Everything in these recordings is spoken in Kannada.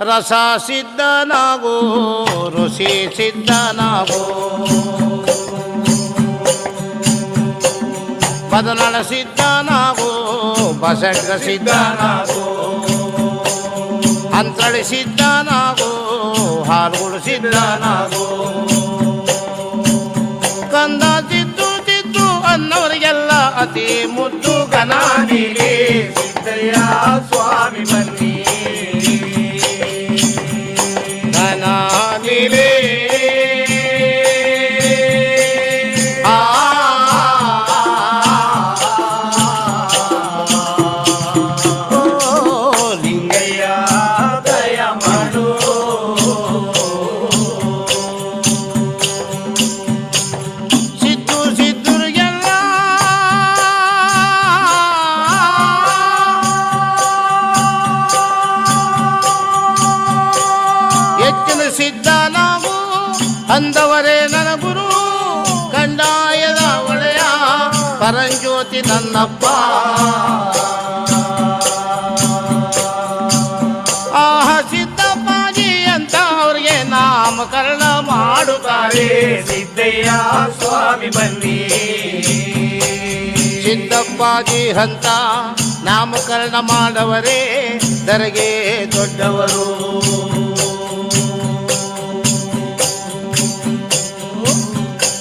ರಸ ಸಿದ್ಧನಾಗೋ ಋಷಿ ಸಿದ್ಧನಾಗೋ ಬದನಳ ಸಿದ್ಧನಾಗೋ ಬಸಡ್ಗ ಸಿದ್ಧನಾಗೋ ಅಂತಳಿ ಸಿದ್ಧನಾಗೋ ಹಾರುಗಳು ಸಿದ್ಧನಾಗೋ ಕಂದ ತಿದ್ದು ತಿದ್ದು ಅನ್ನವರಿಗೆಲ್ಲ ಅತಿ ಮುದ್ದು ಕನಾನಿಗೆ ಸಿದ್ದಯ್ಯ ಸ್ವಾಮಿ ಸಿದ್ಧ ನಾವು ಅಂದವರೇ ನನ್ನ ಗುರು ಕಂಡಾಯದ ಒಳೆಯ ಪರಂಜ್ಯೋತಿ ನನ್ನಪ್ಪ. ಆಹ ಸಿದ್ದಪ್ಪಾಜಿ ಅಂತ ಅವ್ರಿಗೆ ನಾಮಕರಣ ಮಾಡುತ್ತಾರೆ. ಸಿದ್ದಯ್ಯ ಸ್ವಾಮಿ ಬನ್ನಿ. ಸಿದ್ದಪ್ಪಾಜಿ ಅಂತ ನಾಮಕರಣ ಮಾಡವರೇ ದರಗೆ ದೊಡ್ಡವರು.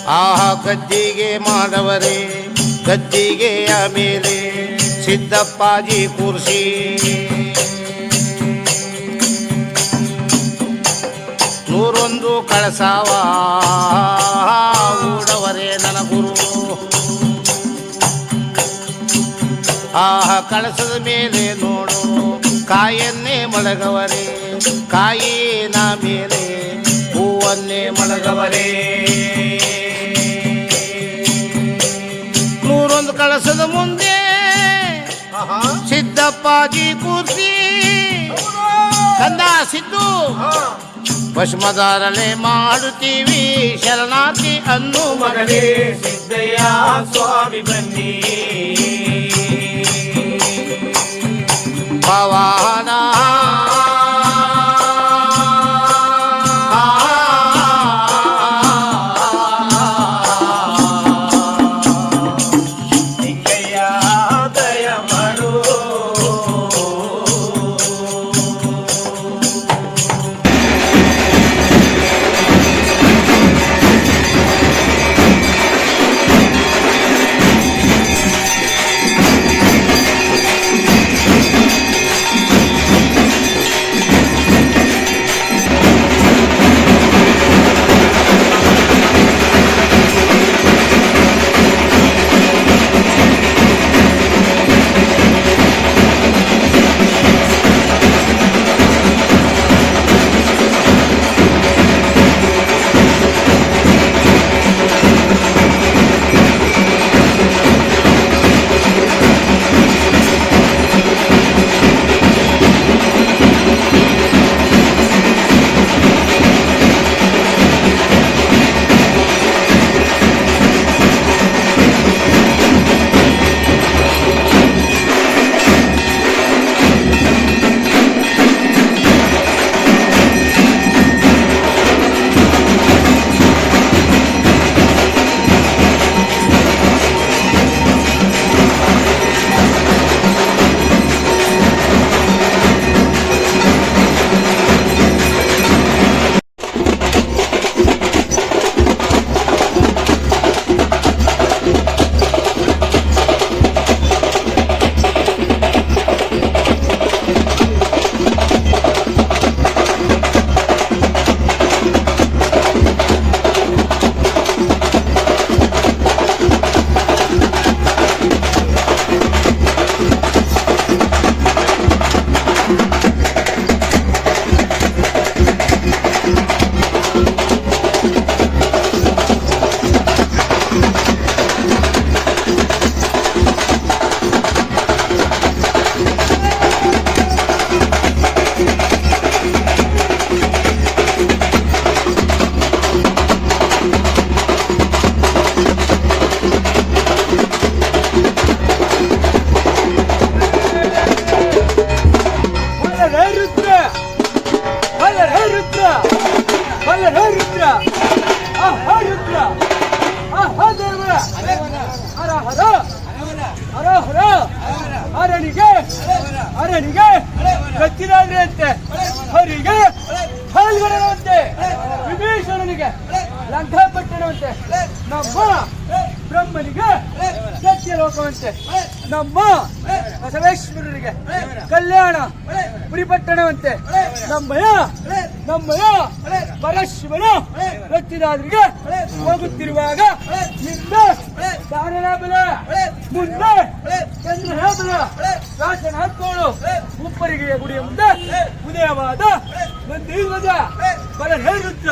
ಆಹ ಗದ್ದಿಗೆ ಮಾಡವರೇ ಗದ್ದಿಗೆಯ ಮೇಲೆ ಸಿದ್ದಪ್ಪಾಜಿ ಕೂರಿಸಿ. ನೂರೊಂದು ಕಳಸಾವ ಊಡವರೇ ನನ್ನ ಗುರು. ಆಹ, ಕಳಸದ ಮೇಲೆ ನೋಡು, ಕಾಯನ್ನೇ ಮಳಗವರೇ ಕಾಯಿನ ಮೇಲೆ, ಹೂವನ್ನೇ ಮಳಗವರೇ ನೂರೊಂದು ಕಳಸದ ಮುಂದೆ ಸಿದ್ದಪ್ಪಾಜಿ ಕೂರ್ಸಿ. ಕಂದ ಸಿದ್ದು. ಭಸ್ಮಧಾರಣೆ ಮಾಡುತ್ತೀವಿ ಶರಣಾರ್ಥಿ ಅನ್ನು ಮಗನೇ. ಸಿದ್ದಯ್ಯ ಸ್ವಾಮಿ ಬನ್ನಿ. ಹೇ ರುದ್ರ ಆಹಾ ರುದ್ರ ಆಹಾ ದೇವ ಹರ ಹರ ಹರ ಹರ ಹರನಿಗೆ ಹರನಿಗೆ ಕಚ್ಚಿದಾದ್ರೆ ಅಂತೆ ಹರಿಗೆ, ಹಾಲ್ಗಡನಂತೆ, ವಿಭೀಷಣನಿಗೆ ಲಂಕಾಪಟ್ಟಣವಂತೆ ನಮ್ಮ ಬ್ರಹ್ಮನಿಗೆ ಸತ್ಯ ಲೋಕವಂತೆ. ನಮ್ಮ ಬಸವೇಶ್ವರರಿಗೆ ಕಲ್ಯಾಣ ಪುರಿಪಟ್ಟಣವಂತೆ. ನಮ್ಮಯ ನಮ್ಮಯ ಪರಶಿವನ ರಚಿದಾದ್ರಿಗೆ ಹೋಗುತ್ತಿರುವಾಗ ಹಿಂದೆ ದಾರನ ಬಲ ಮುಂದೆ ಚಂದ್ರನಾಬಲ ರಾಜನ ಹತ್ತೋಳು ಉಪ್ಪರಿಗೆ ಗುಡಿಯ ಮುಂದೆ ಉದಯವಾದ ನಂದಿ ಧ್ವಜ ಬಲ ರುದ್ರ